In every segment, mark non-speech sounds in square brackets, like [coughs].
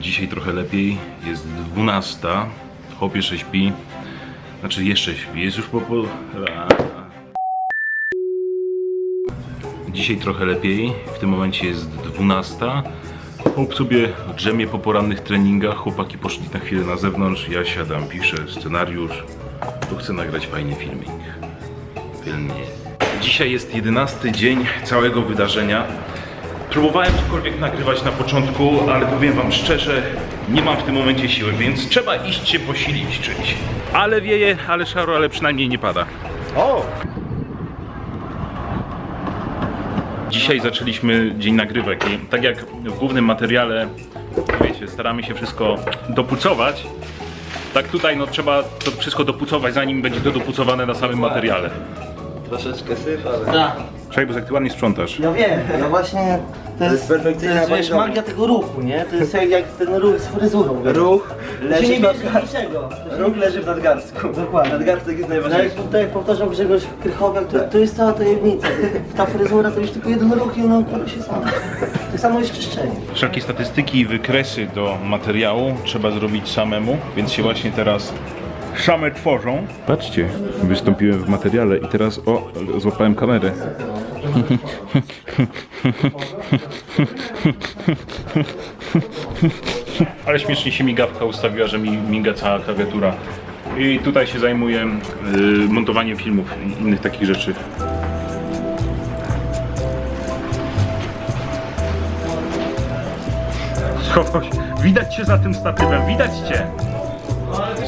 Dzisiaj trochę lepiej. Jest 12. Chłop jeszcze śpi. Znaczy jeszcze śpi. Jest już po... po... Dzisiaj trochę lepiej. W tym momencie jest 12. Chłop sobie drzemie po porannych treningach. Chłopaki poszli na chwilę na zewnątrz. Ja siadam, piszę scenariusz. Tu chcę nagrać fajny filmik. Pilnie. Dzisiaj jest 11 dzień całego wydarzenia. Próbowałem cokolwiek nagrywać na początku, ale powiem wam szczerze, nie mam w tym momencie siły, więc trzeba iść się posilić czymś. Ale wieje, ale szaro, ale przynajmniej nie pada. O! Dzisiaj zaczęliśmy dzień nagrywek i tak jak w głównym materiale, wiecie, staramy się wszystko dopucować, tak tutaj no trzeba to wszystko dopucować, zanim będzie to dopucowane na samym materiale. Troszeczkę syf, ale... Tak, Czekaj, bo jak ty ładnie sprzątasz. ja wiem, ja właśnie... To jest, jest to jest wiesz, magia tego ruchu, nie? To jest jak, jak ten ruch z fryzurą, wiesz? Ruch To się leży nie w bierze nadgarstku. niczego. To się Ruch leży w nadgarstku. Dokładnie. Nadgarstek jest No jak, najważniejszy. tak jak powtarzał Grzegorz Krychowiak, to, to jest cała tajemnica. Ta fryzura to już tylko jeden ruch i ona układa się sama. Tak samo jest czyszczenie. Wszelkie statystyki i wykresy do materiału trzeba zrobić samemu, więc się właśnie teraz same tworzą. Patrzcie, wystąpiłem w materiale i teraz o, złapałem kamerę. Ale śmiesznie się migawka ustawiła, że mi miga cała klawiatura. I tutaj się zajmuję y, montowaniem filmów i innych takich rzeczy. Chodź, widać cię za tym statywem, widać cię!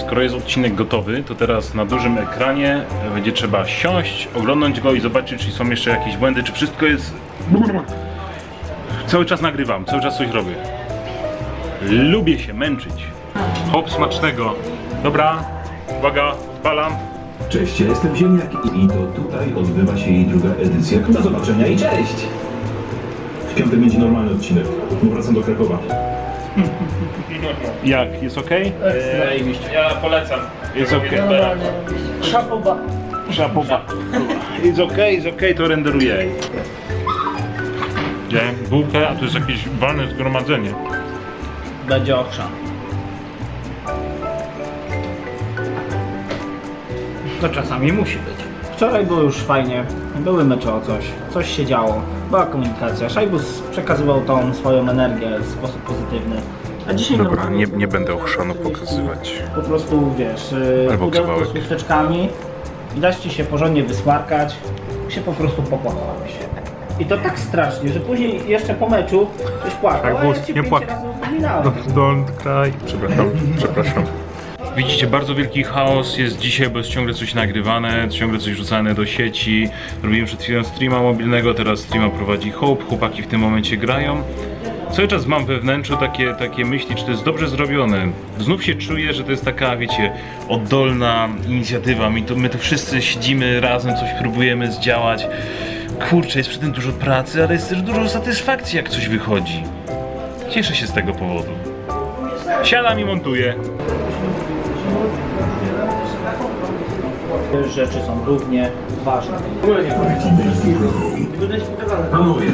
Skoro jest odcinek gotowy, to teraz na dużym ekranie będzie trzeba siąść, oglądać go i zobaczyć, czy są jeszcze jakieś błędy, czy wszystko jest... Cały czas nagrywam, cały czas coś robię. Lubię się męczyć. Hop smacznego. Dobra, uwaga, odpalam. Cześć, ja jestem Ziemniak i to tutaj odbywa się jej druga edycja. Do zobaczenia i cześć! W piątek będzie normalny odcinek. Wracam do Krakowa. [laughs] Jak, jest ok? Ja polecam. Jest ok. Szapoba. Szapoba. Jest ok, jest ok, to renderuję. Wziąłem bułkę, a tu jest jakieś walne zgromadzenie. Będzie owszan. To czasami musi być. Wczoraj było już fajnie, były mecze o coś, coś się działo, była komunikacja. Szajbus przekazywał tą swoją energię w sposób pozytywny. A dzisiaj Dobra, no, nie, nie będę ochrzanu pokazywać. po prostu wiesz, yy, Albo pudełko z chusteczkami i dać ci się porządnie wysmarkać, się po prostu popłakałeś. I to tak strasznie, że później jeszcze po meczu coś płakał, Tak, a ja nie pięć płak- razy wspominałem. Don't cry. Przepraszam, przepraszam. Widzicie, bardzo wielki chaos jest dzisiaj, bo jest ciągle coś nagrywane, ciągle coś rzucane do sieci. Robiłem przed chwilą streama mobilnego, teraz streama prowadzi Hope, chłopaki w tym momencie grają. Cały czas mam we wnętrzu takie, takie myśli, czy to jest dobrze zrobione. Znów się czuję, że to jest taka, wiecie, oddolna inicjatywa. My to, my to wszyscy siedzimy razem, coś próbujemy zdziałać. Kurczę, jest przy tym dużo pracy, ale jest też dużo satysfakcji, jak coś wychodzi. Cieszę się z tego powodu. Siadam i montuję. Rzeczy są równie ważne. Panowie,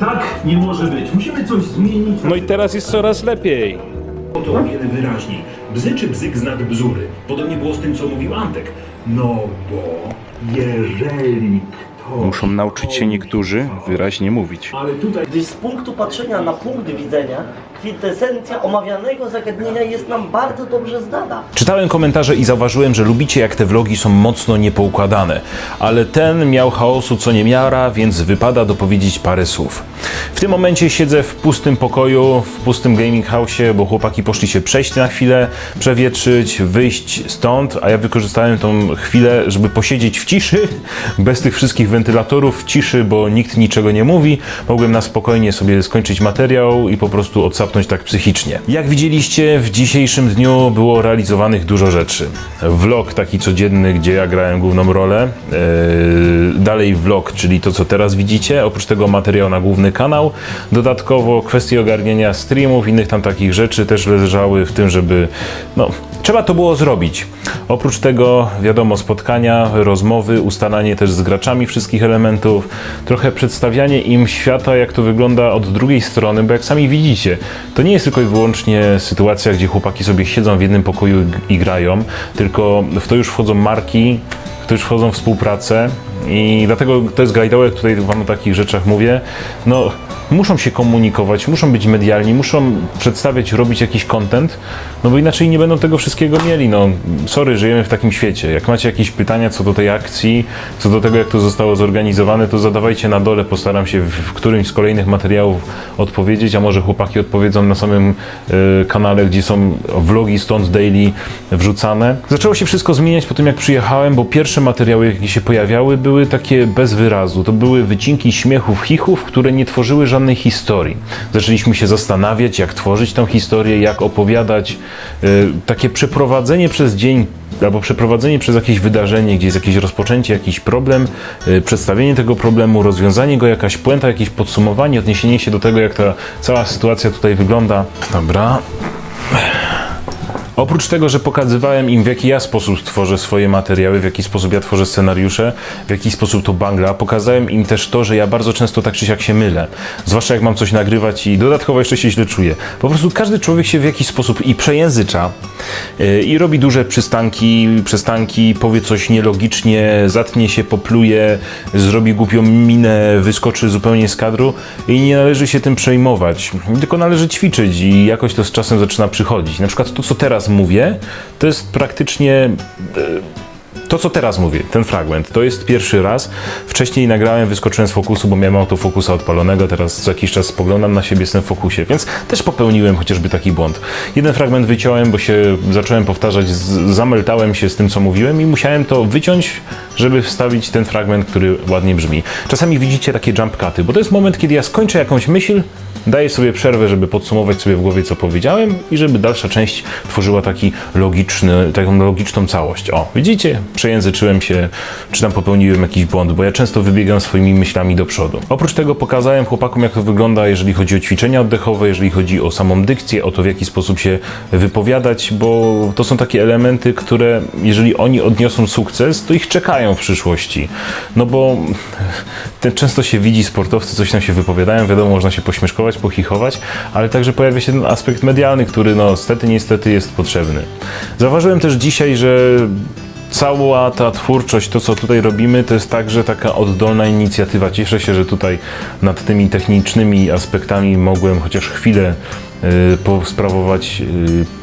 tak nie może być. Musimy coś zmienić. No i teraz jest coraz lepiej. To o wiele wyraźniej. Bzy czy bzyk znak bzury. Podobnie było z tym, co mówił Antek. No bo jeżeli ktoś... Muszą nauczyć się niektórzy wyraźnie mówić. Ale tutaj Gdyż z punktu patrzenia na punkt widzenia, kwintesencja omawianego zagadnienia jest nam bardzo dobrze znana. Czytałem komentarze i zauważyłem, że lubicie jak te vlogi są mocno niepoukładane, ale ten miał chaosu co niemiara, więc wypada dopowiedzieć parę słów. W tym momencie siedzę w pustym pokoju, w pustym gaming house'ie, bo chłopaki poszli się przejść na chwilę, przewietrzyć, wyjść stąd, a ja wykorzystałem tą chwilę, żeby posiedzieć w ciszy, bez tych wszystkich wentylatorów, w ciszy, bo nikt niczego nie mówi. Mogłem na spokojnie sobie skończyć materiał i po prostu odsapnąć tak psychicznie. Jak widzieliście, w dzisiejszym dniu było realizowanych dużo rzeczy. Vlog taki codzienny, gdzie ja grałem główną rolę. Eee, dalej vlog, czyli to, co teraz widzicie. Oprócz tego materiał na główny kanał. Dodatkowo kwestie ogarnienia streamów, innych tam takich rzeczy też leżały w tym, żeby no, trzeba to było zrobić. Oprócz tego, wiadomo, spotkania, rozmowy, ustalanie też z graczami wszystkich elementów, trochę przedstawianie im świata, jak to wygląda od drugiej strony, bo jak sami widzicie, to nie jest tylko i wyłącznie sytuacja, gdzie chłopaki sobie siedzą w jednym pokoju i grają, tylko w to już wchodzą marki, w to już wchodzą współprace i dlatego to jest grajdołek, tutaj wam o takich rzeczach mówię, no muszą się komunikować, muszą być medialni, muszą przedstawiać, robić jakiś content, no bo inaczej nie będą tego wszystkiego mieli, no sorry, żyjemy w takim świecie. Jak macie jakieś pytania co do tej akcji, co do tego jak to zostało zorganizowane, to zadawajcie na dole, postaram się w, którymś z kolejnych materiałów odpowiedzieć, a może chłopaki odpowiedzą na samym e, kanale, gdzie są vlogi stąd daily wrzucane. Zaczęło się wszystko zmieniać po tym jak przyjechałem, bo pierwsze materiały jakie się pojawiały były takie bez wyrazu. To były wycinki śmiechów, chichów, które nie tworzyły żadnej historii. Zaczęliśmy się zastanawiać, jak tworzyć tę historię, jak opowiadać e, takie przeprowadzenie przez dzień albo przeprowadzenie przez jakieś wydarzenie, gdzie jest jakieś rozpoczęcie, jakiś problem, y, przedstawienie tego problemu, rozwiązanie go, jakaś puenta, jakieś podsumowanie, odniesienie się do tego, jak ta cała sytuacja tutaj wygląda. Dobra. Oprócz tego, że pokazywałem im w jaki ja sposób tworzę swoje materiały, w jaki sposób ja tworzę scenariusze, w jaki sposób to bangla, pokazałem im też to, że ja bardzo często tak czy siak się mylę. Zwłaszcza jak mam coś nagrywać i dodatkowo jeszcze się źle czuję. Po prostu każdy człowiek się w jakiś sposób i przejęzycza i robi duże przystanki, przestanki, powie coś nielogicznie, zatnie się, popluje, zrobi głupią minę, wyskoczy zupełnie z kadru i nie należy się tym przejmować. Tylko należy ćwiczyć i jakoś to z czasem zaczyna przychodzić. Na przykład to, co teraz mówię, to jest praktycznie e, to, co teraz mówię, ten fragment, to jest pierwszy raz. Wcześniej nagrałem, wyskoczyłem z fokusu, bo miałem autofokusa odpalonego, teraz co jakiś czas spoglądam na siebie, jestem w fokusie, więc też popełniłem chociażby taki błąd. Jeden fragment wyciąłem, bo się zacząłem powtarzać, zameltałem się z tym, co mówiłem i musiałem to wyciąć, żeby wstawić ten fragment, który ładnie brzmi. Czasami widzicie takie jump cuty, bo to jest moment, kiedy ja skończę jakąś myśl, daję sobie przerwę, żeby podsumować sobie w głowie, co powiedziałem i żeby dalsza część tworzyła taki logiczny, taką logiczną całość. O, widzicie? Przejęzyczyłem się, czy tam popełniłem jakiś błąd, bo ja często wybiegam swoimi myślami do przodu. Oprócz tego pokazałem chłopakom, jak to wygląda, jeżeli chodzi o ćwiczenia oddechowe, jeżeli chodzi o samą dykcję, o to, w jaki sposób się wypowiadać, bo to są takie elementy, które, jeżeli oni odniosą sukces, to ich czekają w przyszłości. No bo te, często się widzi sportowcy, coś tam się wypowiadają, wiadomo, można się pośmieszkować, pochichować, ale także pojawia się ten aspekt medialny, który no stety, niestety jest potrzebny. Zauważyłem też dzisiaj, że cała ta twórczość, to co tutaj robimy, to jest także taka oddolna inicjatywa. Cieszę się, że tutaj nad tymi technicznymi aspektami mogłem chociaż chwilę y, posprawować y,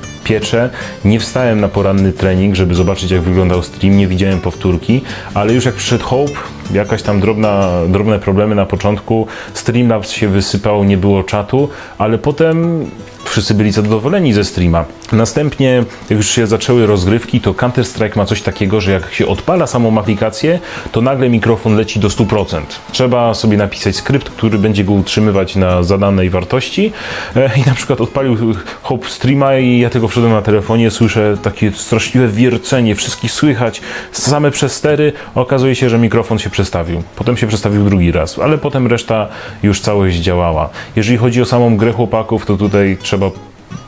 Nie wstałem na poranny trening, żeby zobaczyć jak wyglądał stream, nie widziałem powtórki, ale już jak przyszedł Hope, jakaś tam drobna, drobne problemy na początku, Streamlabs się wysypał, nie było czatu, ale potem wszyscy byli zadowoleni ze streama. Następnie, jak już się zaczęły rozgrywki, to Counter-Strike ma coś takiego, że jak się odpala samą aplikację, to nagle mikrofon leci do 100%. Trzeba sobie napisać skrypt, który będzie go utrzymywać na zadanej wartości E, i na przykład odpalił Hope streama i ja tylko wszedłem na telefonie, słyszę takie straszliwe wiercenie, wszystkich słychać, same przestery, okazuje się, że mikrofon się przestawił. Potem się przestawił drugi raz, ale potem reszta już całość działała. Jeżeli chodzi o samą grę chłopaków, to tutaj trzeba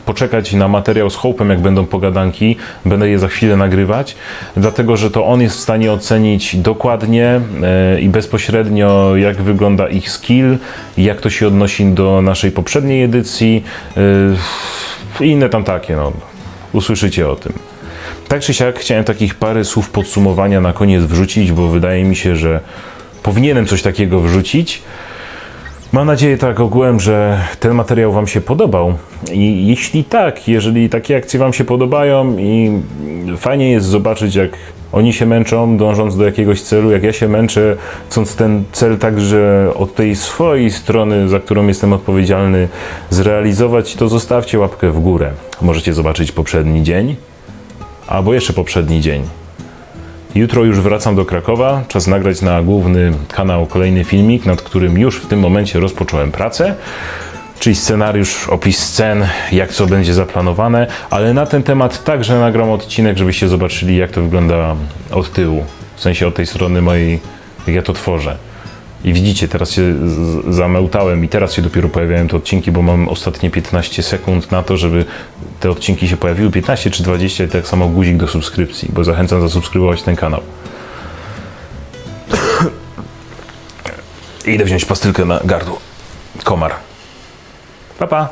poczekać na materiał z Hope'em, jak będą pogadanki. Będę je za chwilę nagrywać, dlatego że to on jest w stanie ocenić dokładnie e, i bezpośrednio, jak wygląda ich skill, jak to się odnosi do naszej poprzedniej edycji e, i inne tam takie. No. Usłyszycie o tym. Tak czy siak chciałem takich parę słów podsumowania na koniec wrzucić, bo wydaje mi się, że powinienem coś takiego wrzucić. Mam nadzieję tak ogółem, że ten materiał Wam się podobał. I jeśli tak, jeżeli takie akcje Wam się podobają i fajnie jest zobaczyć, jak oni się męczą, dążąc do jakiegoś celu, jak ja się męczę, chcąc ten cel także od tej swojej strony, za którą jestem odpowiedzialny, zrealizować, to zostawcie łapkę w górę. Możecie zobaczyć poprzedni dzień, albo jeszcze poprzedni dzień. Jutro już wracam do Krakowa. Czas nagrać na główny kanał kolejny filmik, nad którym już w tym momencie rozpocząłem pracę. Czyli scenariusz, opis scen, jak co będzie zaplanowane, ale na ten temat także nagram odcinek, żebyście zobaczyli, jak to wygląda od tyłu. W sensie od tej strony mojej, jak ja to tworzę. I widzicie, teraz się zamełtałem i teraz się dopiero pojawiają te odcinki, bo mam ostatnie 15 sekund na to, żeby te odcinki się pojawiły. 15 czy 20 i tak samo guzik do subskrypcji, bo zachęcam zasubskrybować ten kanał. [coughs] Idę wziąć pastylkę na gardło. Komar. Pa, pa.